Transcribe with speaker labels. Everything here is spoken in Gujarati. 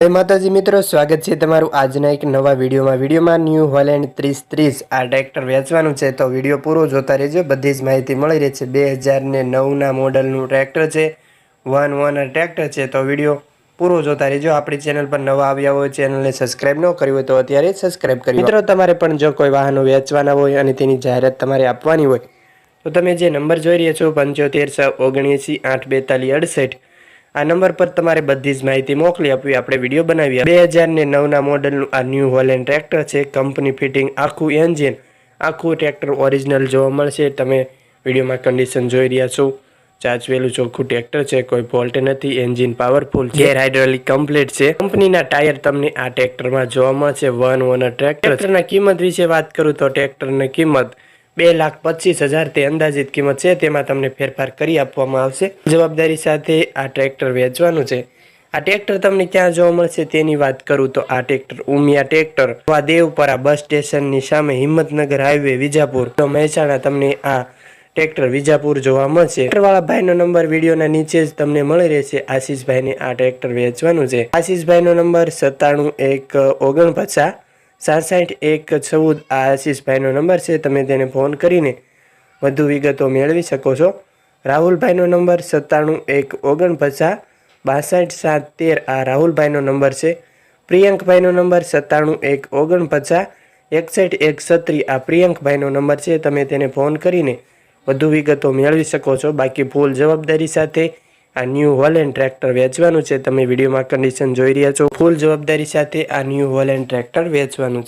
Speaker 1: જય માતાજી મિત્રો, સ્વાગત છે તમારું આજના એક નવા વિડીયોમાં. વિડીયોમાં ન્યૂ હોલેન્ડ ત્રીસ ત્રીસ આ ટ્રેક્ટર વેચવાનું છે, તો વીડિયો પૂરો જોતા રહેજો. બધી જ માહિતી મળી રહી છે. બે હજારને નવના મોડલનું ટ્રેક્ટર છે, વન વન ટ્રેક્ટર છે, તો વીડિયો પૂરો જોતા રહેજો. આપણી ચેનલ પર નવા આવ્યા હોય ચેનલને સબસ્ક્રાઇબ ન કરી હોય, તો અત્યારે સબસ્ક્રાઇબ કરી મિત્રો, તમારે પણ જો કોઈ વાહનો વેચવાના હોય અને તેની જાહેરાત તમારે આપવાની હોય, તો તમે જે નંબર જોઈ રહ્યા છો, પંચોતેર છ ઓગણએંસી, આઠ, બેતાલીસ, અડસઠ આ નંબર પર તમારે બધી જ માહિતી મોકલી આપવી. આપણે વીડિયો બનાવીએ. બે હજાર ને નવના મોડલનું આ ન્યૂ હોલેન્ડ ટ્રેક્ટર છે. કંપની ફિટિંગ આખું એન્જિન આખું ટ્રેક્ટર ઓરિજિનલ જોવા મળશે. તમે વિડીયોમાં કન્ડિશન જોઈ રહ્યા છો. ચાચવેલું ચોખ્ખું ટ્રેક્ટર છે. કોઈ ફોલ્ટ નથી. Engine powerful gear hydraulic complete છે. કંપનીના ટાયર તમને આ ટ્રેક્ટરમાં જોવા મળશે. વન ઓનર ટ્રેક્ટર ટ્રેક્ટરના કિંમત વિશે વાત કરું તો ટ્રેક્ટરની કિંમત બે લાખ પચીસ હજાર તે અંદાજિત કિંમત છે, તેમાં તમને ફેરફાર કરી આપવામાં આવશે. જવાબદારી સાથે આ ટ્રેક્ટર વેચવાનું છે. આ ટ્રેક્ટર તમને ક્યાં જોવા મળશે તેની વાત કરું તો આ ટ્રેક્ટર ઉમિયા ટ્રેક્ટર. આ દેવપરા બસ સ્ટેશનની સામે હિંમતનગર હાઈવે, વિજાપુર. તો મહેસાણા તમને આ ટ્રેક્ટર વિજાપુર જોવા મળશે. ટ્રેક્ટરવાળા ભાઈનો નંબર વિડીયોના નીચે જ તમને મળી રહેશે. આશીષભાઈને આ ટ્રેક્ટર વેચવાનું છે. આશીષભાઈનો નંબર સત્તાણું એક ઓગણપચાસ સાસઠ એક ચૌદ આ આશીષભાઈનો નંબર છે. તમે તેને ફોન કરીને વધુ વિગતો મેળવી શકો છો. રાહુલભાઈનો નંબર સત્તાણું એક ઓગણપચાસ. બાસઠ સાત તેર આ રાહુલભાઈનો નંબર છે. પ્રિયંકભાઈનો નંબર સત્તાણું એક ઓગણપચાસ. એકસઠ એક સત્રી આ પ્રિયંકભાઈનો નંબર છે. તમે તેને ફોન કરીને વધુ વિગતો મેળવી શકો છો. બાકી ફૂલ જવાબદારી સાથે આ ન્યૂ હોલેન્ડ ટ્રેક્ટર વેચવાનું છે. તમે વિડીયોમાં કન્ડિશન જોઈ રહ્યા છો. ફૂલ જવાબદારી સાથે આ ન્યૂ હોલેન્ડ ટ્રેક્ટર વેચવાનું છે.